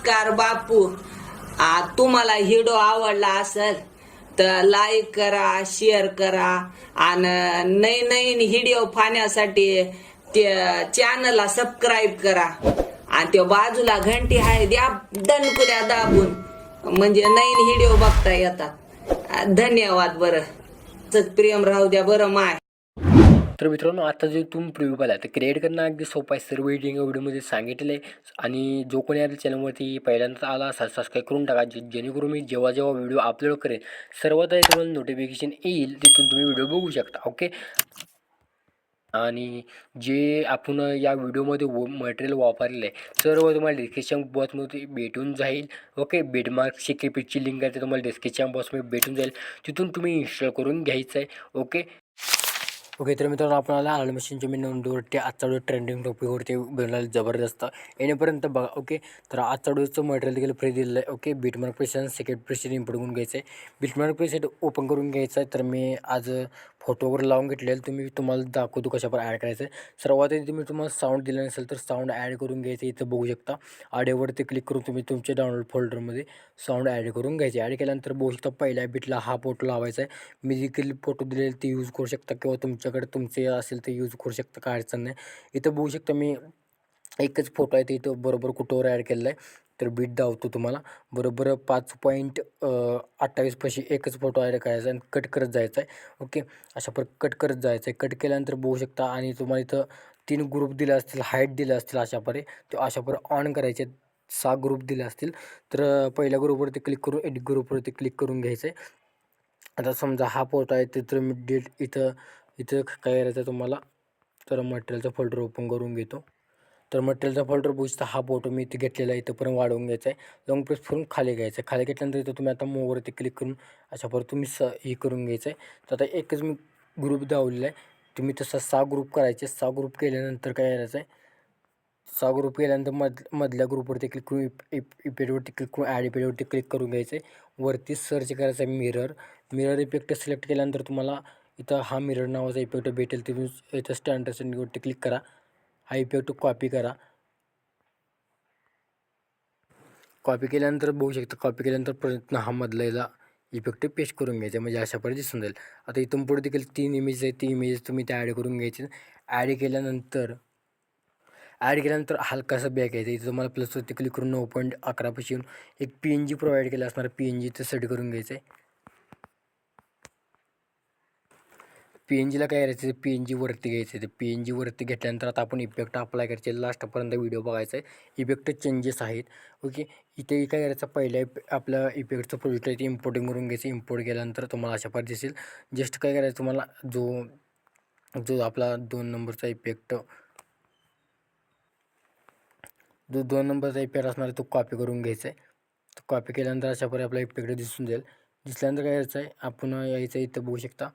नमस्कार बापू. आ, तुम्हाला हिडो आवडला असेल तर लाईक करा शेअर करा आणि नवीन नवीन व्हिडिओ पाहण्यासाठी ते चॅनलला सबस्क्राईब करा. आणि त्या बाजूला घंटी आहे द्या दणकुल्या दाबून. म्हणजे नवीन व्हिडिओ बघता येतात. धन्यवाद बरं. प्रेम राहू द्या बरं माय. तर मित्रांनो आता जे तुम्ही प्रिव्ह्यू पाहिला तर क्रिएट करणं अगदी सोपं आहे. सर्व एडिटिंग व्हिडिओमध्ये सांगितलं आहे. आणि जो कोणी या चॅनलवरती पहिल्यांदा आला असाल सबस्क्राईब करून टाका. जे जेणेकरून मी जेव्हा जेव्हा व्हिडिओ अपलोड करेन सर्वात आधी तुम्हाला नोटिफिकेशन येईल तिथून तुम्ही व्हिडिओ बघू शकता ओके आणि जे आपण या व्हिडिओमध्ये व मटेरियल वापरलेलं आहे सर्व तुम्हाला डिस्क्रिप्शन बॉक्समध्ये भेटून जाईल ओके बेडमार्कची शिकेपीची लिंक आहे ते तुम्हाला डिस्क्रिप्शन बॉक्समध्ये भेटून जाईल. तिथून तुम्ही इन्स्टॉल करून घ्यायचं आहे ओके ओके तर मित्रांनो आपल्याला आलं मशीनच्या मी नोंदवरती आजचा ट्रेंडिंग टॉपिकवरती बनवलेला जबरदस्त येण्यापर्यंत बघा ओके तर आजचा मटेरियल देखील फ्री दिलेलं आहे ओके बीटमार्क प्रेशन सेकंड प्रेशर इम्पोर्ट करून घ्यायचं आहे. बीटमार्क प्रेशर ओपन करून घ्यायचं आहे. तर मी आज फोटो वगैरे लावून घेतलेलं तुम्ही तुम्हाला दाखवतो कशावर ॲड करायचं आहे. सर्वात आधी तुम्ही तुम्हाला साऊंड दिलं नसेल तर साऊंड ॲड करून घ्यायचं इथं बघू शकता ऑडिओवरती क्लिक करून तुम्ही तुमच्या डाउनलोड फोल्डरमध्ये साऊंड ॲड करून घ्यायचे ॲड केल्यानंतर बघू शकता पहिल्या बीटला हा फोटो लावायचा आहे. मी देखील फोटो दिलेले ते यूज करू शकता किंवा तुमच्या तुमच्याकडे तुमचे असेल ते यूज करू शकता काय अडचण नाही. इथं बघू शकता मी एकच फोटो आहे ते इथं बरोबर कुठवर ॲड केलेला आहे तर बीट दावतो तुम्हाला. बरोबर पाच पॉईंट अठ्ठावीस पाशी एकच फोटो ॲड करायचा आणि कट करत जायचं आहे ओके? अशा पर कट करत जायचं आहे कट केल्यानंतर बघू शकता आणि तुम्हाला इथं तीन ग्रुप दिले असतील हाईट दिले असतील अशा परे ते अशा पर ऑन करायचे सहा ग्रुप दिले असतील. तर पहिल्या ग्रुपवरती क्लिक करून एडिट ग्रुपवरती क्लिक करून घ्यायचं आहे आता समजा हा फोटो आहे तिथं मी डेट इथं इथं काय करायचं आहे तुम्हाला? तर मटेरियलचा फोल्डर ओपन करून घेतो. तर मटेरियलचा फोल्डर बुजता हा फोटो मी इथे घेतलेला आहे. इथंपर्यंत वाढवून घ्यायचा आहे. लॉंग प्रेस करून खाली घ्यायचं आहे. खाली घेतल्यानंतर इथं तुम्ही आता मोवरती क्लिक करून अशा परत तुम्ही स हे करून घ्यायचं आहे. तर आता एकच मी ग्रुप दावलेला आहे. तुम्ही तसा सहा ग्रुप करायचे सहा ग्रुप केल्यानंतर काय करायचं आहे? सहा ग्रुप केल्यानंतर मध मधल्या ग्रुपवरती क्लिक करून इप इपेडवरती क्लिक करून ॲड इपेडवरती क्लिक करून घ्यायचं आहे. वरती सर्च करायचं आहे मिरर मिरर इफेक्ट सिलेक्ट केल्यानंतर तुम्हाला इथं हा मिरर नावाचा इफेक्ट भेटेल तुम्ही इथं स्टँडर्ड सेटिंगवरती क्लिक करा. हा इफेक्ट कॉपी करा. कॉपी केल्यानंतर बघू शकता कॉपी केल्यानंतर प्रयत्न हा मधला इफेक्ट पेस्ट करून घ्यायचा म्हणजे अशा पद्धती दिसून जाईल. आता इथून पुढे देखील तीन इमेज आहे ती इमेज तुम्ही त्या ॲड करून घ्यायचे. ॲड केल्यानंतर ॲड केल्यानंतर हलकासा बॅक यायचा. इथं तुम्हाला प्लसवरती क्लिक करून नऊ पॉईंट अकरापाशी येऊन एक पी एन जी प्रोव्हाइड केला असणार पी एन जी इथं सेट करून घ्यायचं आहे. पी एन जीला काय करायचं पी एन जी वरती घ्यायचं आहे. ते पी एन जी वरती घेतल्यानंतर आता आपण इफेक्ट अप्लाय करायचे. लास्टपर्यंत व्हिडिओ बघायचा आहे. इफेक्ट चेंजेस आहेत. ओके इथे काय करायचं? पहिल्या आपल्या इफेक्टचं प्रोजेक्ट आहे ते इम्पोर्टिंग करून घ्यायचं. इम्पोर्ट केल्यानंतर तुम्हाला अशा पद्धती दिसेल. जस्ट काय करायचं तुम्हाला? जो जो आपला दोन नंबरचा इफेक्ट जो दोन नंबरचा इफेक्ट असणार आहे तो कॉपी करून घ्यायचा आहे. तो कॉपी केल्यानंतर अशा प्रकारे आपला इफेक्ट दिसून जाईल. दिसल्यानंतर काय करायचं आहे? आपण यायचं इथं बघू शकता.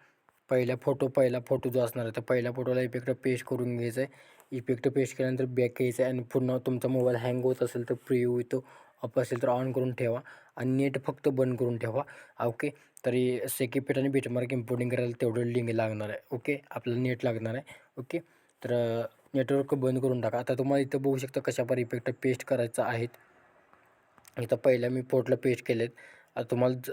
पहिला फोटो पहिला फोटो जो असणार आहे तर पहिल्या फोटोला इफेक्ट पेस्ट करून घ्यायचं आहे. इफेक्ट पेस्ट केल्यानंतर बॅक घ्यायचं आहे आणि पुन्हा तुमचा मोबाईल हँग होत असेल तर प्रिव्ह्यू तो अप असेल तर ऑन करून ठेवा आणि नेट फक्त बंद करून ठेवा. ओके तरी सेकिपेट आणि बीटमार्क इम्पोर्टिंग करायला तेवढं लिंक लागणार आहे. ओके आपल्याला नेट लागणार आहे. ओके तर नेटवर्क बंद करून टाका. आता तुम्हाला इथं बघू शकता कशा पर इफेक्ट पेस्ट करायचं आहेत. इथं पहिल्या मी पोर्टला पेस्ट केलेत. आता तुम्हाला ज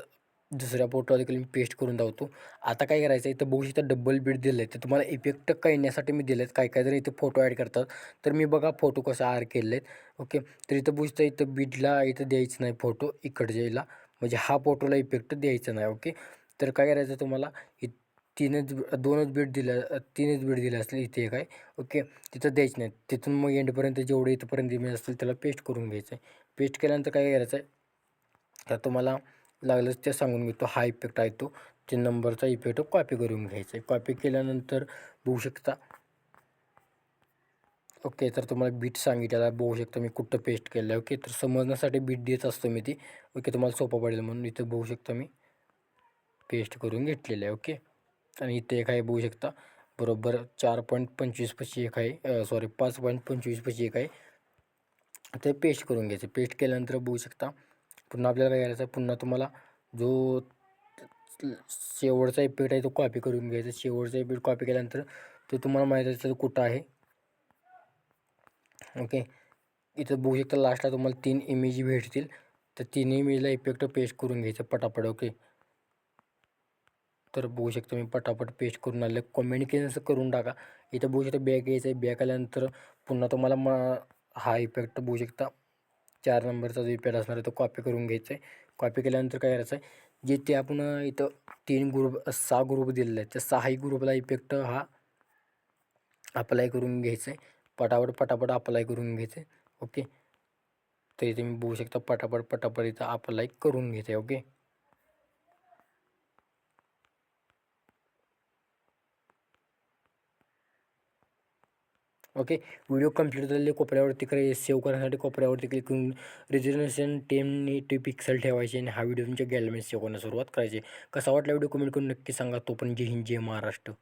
दुसऱ्या फोटो देखील मी पेस्ट करून दावतो आता काय करायचं आहे इथं बघू शकता डबल बीट दिलं आहे तर तुम्हाला इफेक्ट कळण्यासाठी मी दिलेत. काय काय जर इथं फोटो ॲड करतात. तर मी बघा फोटो कसं आर केले आहेत ओके तर इथं बघू शकता इथं बीटला इथं द्यायचं नाही फोटो इकडच्याला म्हणजे हा फोटोला इफेक्ट द्यायचा नाही. ओके तर काय करायचं तुम्हाला? इ तीनच दोनच बीट दिल्या तीनच बीट दिले असतील इथे काय? ओके तिथं द्यायचं नाही. तिथून मग एंडपर्यंत जेवढे इथंपर्यंत इमेज असतील त्याला पेस्ट करून घ्यायचं आहे पेस्ट केल्यानंतर काय करायचं आहे तर तुम्हाला लागलंच ते सांगून घेतो हा इफ़ेक्ट आहे तो ते नंबरचा इफ़ेक्ट कॉपी करून घ्यायचा आहे. कॉपी केल्यानंतर बघू शकता. ओके तर तुम्हाला बीट सांगितलेला बघू शकता मी कुठं पेस्ट केलं आहे ओके तर समजण्यासाठी बीट देत असतो मी ती. ओके तुम्हाला सोपं पडेल म्हणून इथं बघू शकता मी. पेस्ट करून घेतलेलं आहे. ओके आणि इथे एक आहे, बघू शकता. बरोबर चार पॉईंट पंचवीस पशी एक आहे. सॉरी पाच पॉईंट पंचवीस पशी एक आहे. ते पेस्ट करून घ्यायचं. पेस्ट केल्यानंतर बघू शकता. पुन्हा आपल्याला काय करायचं पुन्हा तुम्हाला जो शेवटचा इफेक्ट आहे तो कॉपी करून घ्यायचा शेवटचा इफेक्ट कॉपी केल्यानंतर तो तुम्हाला माहीत असेल कुठं आहे. ओके इथं बघू शकता लास्टला तुम्हाला तीन इमेज भेटतील. तर तीन इमेजला इफेक्ट पेस्ट करून घ्यायचं पटापट ओके तर बघू शकता मी पटापट पेस्ट करून आले कम्युनिकेशन करून टाका. इथं बघू शकता बॅग घ्यायचं आहे. बॅग आल्यानंतर पुन्हा तुम्हाला म हा इफेक्ट बघू शकता. चार नंबरचा जो इफेक्ट असणार आहे तो कॉपी करून घ्यायचा आहे. कॉपी केल्यानंतर काय करायचं आहे? जे ते आपण इथं तीन ग्रुप सहा ग्रुप दिलेले आहेत. त्या सहाही ग्रुपला इफेक्ट हा अप्लाय करून घ्यायचं आहे. पटापट पटापट अप्लाय करून घ्यायचं आहे. ओके तर इथे मी बघू शकता पटापट पटापट इथं अप्लाय करून घ्यायचं आहे. ओके ओके व्हिडिओ कंप्लीट झालेले कोपऱ्यावरती करे सेव्ह करण्यासाठी कोपऱ्यावरती क्लिक करून रिजर्वेशन टेन टू पिक्सल ठेवायचे आणि हा व्हिडिओ तुमच्या गॅलरीमध्ये सेव्ह करण्यास सुरुवात करायची. कसा वाटला व्हिडिओ कमेंट करून नक्की सांगा. तो पण जय हिंद जय महाराष्ट्र.